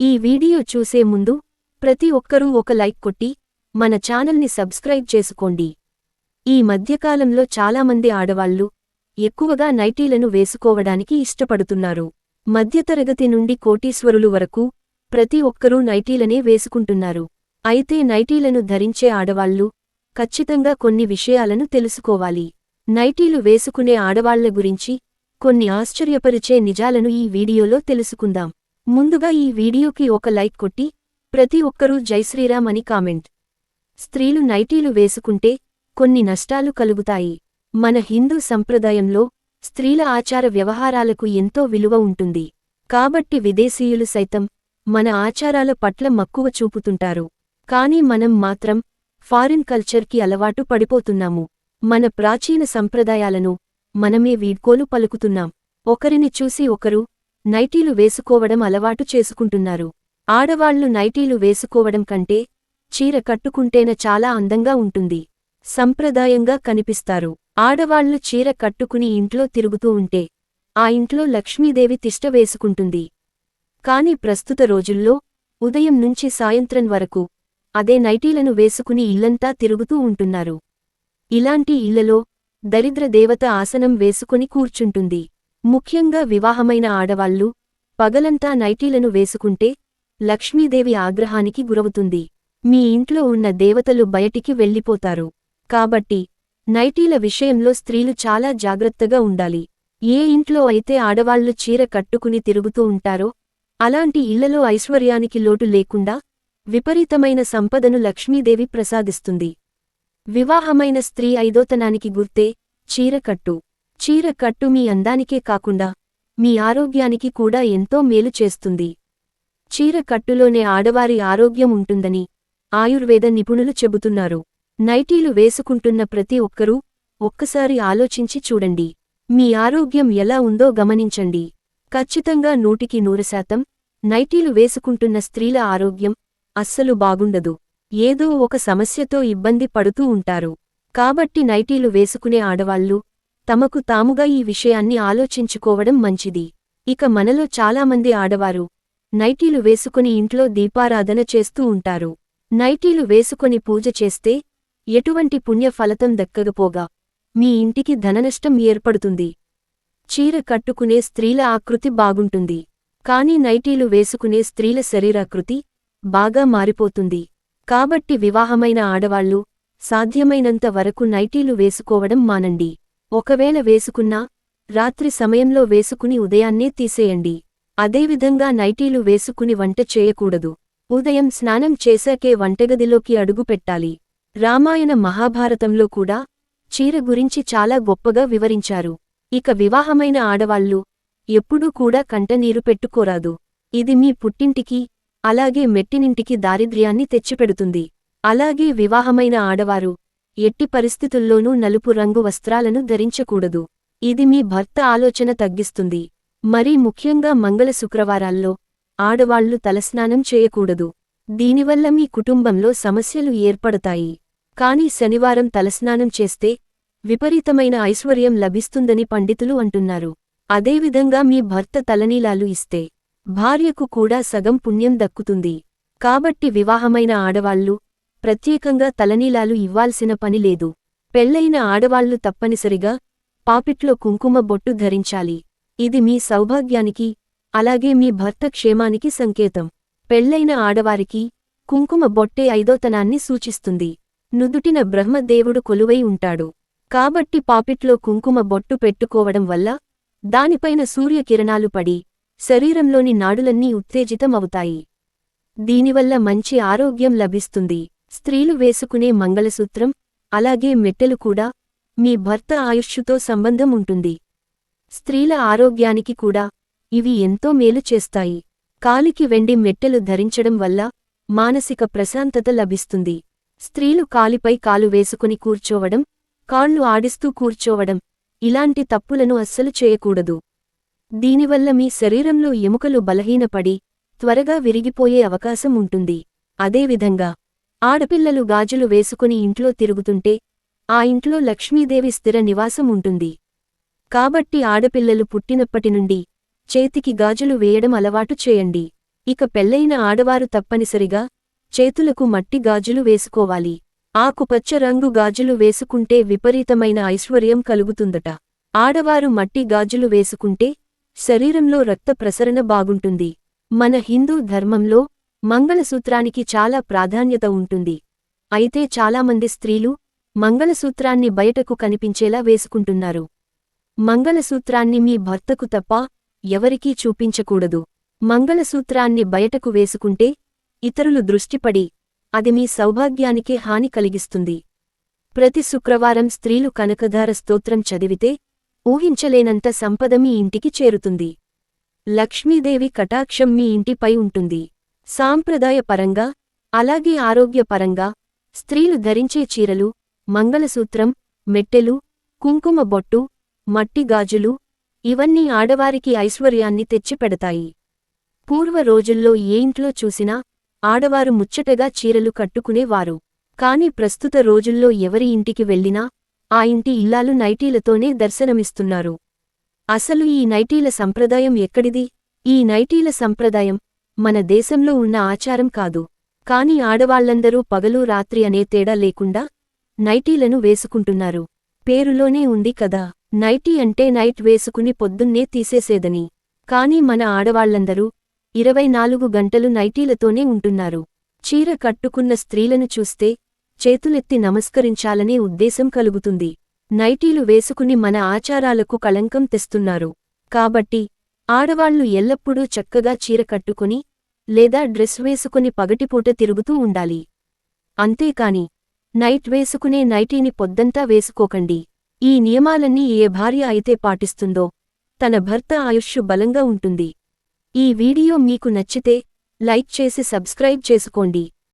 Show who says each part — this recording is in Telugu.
Speaker 1: ఈ వీడియో చూసే ముందు ప్రతి ఒక్కరూ ఒక లైక్ కొట్టి మన ఛానల్ని సబ్స్క్రైబ్ చేసుకోండి. ఈ మధ్యకాలంలో చాలామంది ఆడవాళ్ళు ఎక్కువగా నైటీలను వేసుకోవడానికి ఇష్టపడుతున్నారు. మధ్యతరగతి నుండి కోటీశ్వరులు వరకు ప్రతి ఒక్కరూ నైటీలనే వేసుకుంటున్నారు. అయితే నైటీలను ధరించే ఆడవాళ్ళు ఖచ్చితంగా కొన్ని విషయాలను తెలుసుకోవాలి. నైటీలు వేసుకునే ఆడవాళ్ళ గురించి కొన్ని ఆశ్చర్యపరిచే నిజాలను ఈ వీడియోలో తెలుసుకుందాం. ముందుగా ఈ వీడియోకి ఒక లైక్ కొట్టి ప్రతి ఒక్కరూ జైశ్రీరామ్ అని కామెంట్. స్త్రీలు నైటీలు వేసుకుంటే కొన్ని నష్టాలు కలుగుతాయి. మన హిందూ సంప్రదాయంలో స్త్రీల ఆచార వ్యవహారాలకు ఎంతో విలువ ఉంటుంది. కాబట్టి విదేశీయులు సైతం మన ఆచారాల పట్ల మక్కువ చూపుతుంటారు. కాని మనం మాత్రం ఫారిన్ కల్చర్కి అలవాటు పడిపోతున్నాము. మన ప్రాచీన సంప్రదాయాలను మనమే వీడ్కోలు పలుకుతున్నాం. ఒకరిని చూసి ఒకరు నైటీలు వేసుకోవడం అలవాటు చేసుకుంటున్నారు. ఆడవాళ్ళు నైటీలు వేసుకోవడం కంటే చీర కట్టుకుంటేన చాలా అందంగా ఉంటుంది. సంప్రదాయంగా కనిపిస్తారు. ఆడవాళ్ళు చీర కట్టుకుని ఇంట్లో తిరుగుతూ ఉంటే ఆ ఇంట్లో లక్ష్మీదేవి తిష్ట వేసుకుంటుంది. కాని ప్రస్తుత రోజుల్లో ఉదయం నుంచి సాయంత్రం వరకు అదే నైటీలను వేసుకుని ఇల్లంతా తిరుగుతూ ఉంటున్నారు. ఇలాంటి ఇళ్ళలో దరిద్ర దేవత ఆసనం వేసుకుని కూర్చుంటుంది. ముఖ్యంగా వివాహమైన ఆడవాళ్ళు పగలంతా నైటీలను వేసుకుంటే లక్ష్మీదేవి ఆగ్రహానికి గురవుతుంది. మీ ఇంట్లో ఉన్న దేవతలు బయటికి వెళ్ళిపోతారు. కాబట్టి నైటీల విషయంలో స్త్రీలు చాలా జాగ్రత్తగా ఉండాలి. ఏ ఇంట్లో అయితే ఆడవాళ్ళు చీర కట్టుకుని తిరుగుతూ ఉంటారో అలాంటి ఇళ్ళలో ఐశ్వర్యానికి లోటు లేకుండా విపరీతమైన సంపదను లక్ష్మీదేవి ప్రసాదిస్తుంది. వివాహమైన స్త్రీ ఐదోతనానికి గుర్తే చీరకట్టు చీరకట్టు మీ అందానికే కాకుండా మీ ఆరోగ్యానికి కూడా ఎంతో మేలు చేస్తుంది. చీరకట్టులోనే ఆడవారి ఆరోగ్యం ఉంటుందని ఆయుర్వేద నిపుణులు చెబుతున్నారు. నైటీలు వేసుకుంటున్న ప్రతి ఒక్కరూ ఒక్కసారి ఆలోచించి చూడండి. మీ ఆరోగ్యం ఎలా ఉందో గమనించండి. ఖచ్చితంగా నూటికి నూరు శాతం నైటీలు వేసుకుంటున్న స్త్రీల ఆరోగ్యం అస్సలు బాగుండదు. ఏదో ఒక సమస్యతో ఇబ్బంది పడుతూ ఉంటారు. కాబట్టి నైటీలు వేసుకునే ఆడవాళ్ళు తమకు తాముగా ఈ విషయాన్ని ఆలోచించుకోవడం మంచిది. ఇక మనలో చాలామంది ఆడవారు నైటీలు వేసుకుని ఇంట్లో దీపారాధన చేస్తూ ఉంటారు. నైటీలు వేసుకొని పూజ చేస్తే ఎటువంటి పుణ్య ఫలతం దక్కకపోగా మీ ఇంటికి ధననష్టం ఏర్పడుతుంది. చీర కట్టుకునే స్త్రీల ఆకృతి బాగుంటుంది. కాని నైటీలు వేసుకునే స్త్రీల శరీరాకృతి బాగా మారిపోతుంది. కాబట్టి వివాహమైన ఆడవాళ్ళు సాధ్యమైనంత వరకు నైటీలు వేసుకోవడం మానండి. ఒకవేళ వేసుకున్నా రాత్రి సమయంలో వేసుకుని ఉదయాన్నే తీసేయండి. అదేవిధంగా నైటీలు వేసుకుని వంట చేయకూడదు. ఉదయం స్నానం చేశాకే వంటగదిలోకి అడుగుపెట్టాలి రామాయణ మహాభారతంలో కూడా చీర గురించి చాలా గొప్పగా వివరించారు. ఇక వివాహమైన ఆడవాళ్ళు ఎప్పుడూ కూడా కంటనీరు పెట్టుకోరాదు. ఇది మీ పుట్టింటికి అలాగే మెట్టినింటికి దారిద్ర్యాన్ని తెచ్చిపెడుతుంది. అలాగే వివాహమైన ఆడవారు ఎట్టి పరిస్థితుల్లోనూ నలుపు రంగు వస్త్రాలను ధరించకూడదు. ఇది మీ భర్త ఆలోచన తగ్గిస్తుంది. మరీ ముఖ్యంగా మంగళ శుక్రవారాల్లో ఆడవాళ్ళు తలస్నానం చేయకూడదు. దీనివల్ల మీ కుటుంబంలో సమస్యలు ఏర్పడతాయి. కాని శనివారం తలస్నానం చేస్తే విపరీతమైన ఐశ్వర్యం లభిస్తుందని పండితులు అంటున్నారు. అదేవిధంగా మీ భర్త తలనీలాలు ఇస్తే భార్యకు కూడా సగం పుణ్యం దక్కుతుంది. కాబట్టి వివాహమైన ఆడవాళ్ళు ప్రత్యేకంగా తలనీలాలు ఇవ్వాల్సిన పని లేదు. పెళ్ళైన ఆడవాళ్ళు తప్పనిసరిగా పాపిట్లో కుంకుమ బొట్టు ధరించాలి. ఇది మీ సౌభాగ్యానికి అలాగే మీ భర్త క్షేమానికి సంకేతం. పెళ్ళైన ఆడవారికి కుంకుమ బొట్టే ఐదోతనాన్ని సూచిస్తుంది. నుదుటిన బ్రహ్మదేవుడు కొలువై ఉంటాడు. కాబట్టి పాపిట్లో కుంకుమ బొట్టు పెట్టుకోవడం వల్ల దానిపైన సూర్యకిరణాలు పడి శరీరంలోని నాడులన్నీ ఉత్తేజితమవుతాయి. దీనివల్ల మంచి ఆరోగ్యం లభిస్తుంది. స్త్రీలు వేసుకునే మంగళసూత్రం అలాగే మెట్టెలు కూడా మీ భర్త ఆయుష్షుతో సంబంధం ఉంటుంది. స్త్రీల ఆరోగ్యానికి కూడా ఇవి ఎంతో మేలు చేస్తాయి. కాలికి వెండి మెట్టెలు ధరించడం వల్ల మానసిక ప్రశాంతత లభిస్తుంది. స్త్రీలు కాలిపై కాలు వేసుకుని కూర్చోవడం కాళ్ళు ఆడిస్తూ కూర్చోవడం ఇలాంటి తప్పులను అస్సలు చేయకూడదు. దీనివల్ల మీ శరీరంలో ఎముకలు బలహీనపడి త్వరగా విరిగిపోయే అవకాశం ఉంటుంది. అదేవిధంగా ఆడపిల్లలు గాజులు వేసుకుని ఇంట్లో తిరుగుతుంటే ఆ ఇంట్లో లక్ష్మీదేవి స్థిర నివాసం ఉంటుంది. కాబట్టి ఆడపిల్లలు పుట్టినప్పటి నుండి చేతికి గాజులు వేయడం అలవాటు చేయండి. ఇక పెళ్ళైన ఆడవారు తప్పనిసరిగా చేతులకు మట్టి గాజులు వేసుకోవాలి. ఆకుపచ్చ రంగు గాజులు వేసుకుంటే విపరీతమైన ఐశ్వర్యం కలుగుతుందట. ఆడవారు మట్టి గాజులు వేసుకుంటే శరీరంలో రక్త ప్రసరణ బాగుంటుంది. మన హిందూ ధర్మంలో మంగళసూత్రానికి చాలా ప్రాధాన్యత ఉంటుంది. అయితే చాలామంది స్త్రీలు మంగళసూత్రాన్ని బయటకు కనిపించేలా వేసుకుంటున్నారు. మంగళసూత్రాన్ని మీ భర్తకు తప్ప ఎవరికీ చూపించకూడదు. మంగళసూత్రాన్ని బయటకు వేసుకుంటే ఇతరులు దృష్టిపడి అది మీ సౌభాగ్యానికే హాని కలిగిస్తుంది. ప్రతి శుక్రవారం స్త్రీలు కనకధార స్తోత్రం చదివితే ఊహించలేనంత సంపద మీ ఇంటికి చేరుతుంది. లక్ష్మీదేవి కటాక్షం మీ ఇంటిపై ఉంటుంది. సాంప్రదాయపరంగా అలాగే ఆరోగ్యపరంగా స్త్రీలు ధరించే చీరలు మంగళసూత్రం మెట్టెలు కుంకుమ బొట్టు మట్టి గాజులు ఇవన్నీ ఆడవారికి ఐశ్వర్యాన్ని తెచ్చిపెడతాయి. పూర్వ రోజుల్లో ఏ ఇంట్లో చూసినా ఆడవారు ముచ్చటగా చీరలు కట్టుకునేవారు. కాని ప్రస్తుత రోజుల్లో ఎవరి ఇంటికి వెళ్ళినా ఆ ఇంటి ఇల్లాలు నైటీలతోనే దర్శనమిస్తున్నారు. అసలు ఈ నైటీల సంప్రదాయం ఎక్కడిది? ఈ నైటీల సంప్రదాయం మన దేశంలో ఉన్న ఆచారం కాదు. కాని ఆడవాళ్ళందరూ పగలు రాత్రి అనే తేడా లేకుండా నైటీలను వేసుకుంటున్నారు. పేరులోనే ఉంది కదా. నైటీ అంటే నైట్ వేసుకుని పొద్దున్నే తీసేసేదని. కాని మన ఆడవాళ్ళందరూ ఇరవై నాలుగు గంటలు నైటీలతోనే ఉంటున్నారు. చీర కట్టుకున్న స్త్రీలను చూస్తే చేతులెత్తి నమస్కరించాలనే ఉద్దేశం కలుగుతుంది. నైటీలు వేసుకుని మన ఆచారాలకు కళంకం తెస్తున్నారు. కాబట్టి ఆడవాళ్ళు ఎల్లప్పుడూ చక్కగా చీర కట్టుకుని లేదా డ్రెస్ వేసుకుని పగటిపూట తిరుగుతూ ఉండాలి. అంతేకాని నైట్ వేసుకునే నైటీని పొద్దంతా వేసుకోకండి. ఈ నియమాలన్నీ ఏ భార్య అయితే పాటిస్తుందో తన భర్త ఆయుష్షు బలంగా ఉంటుంది. ఈ వీడియో మీకు నచ్చితే లైక్ చేసి సబ్స్క్రైబ్ చేసుకోండి.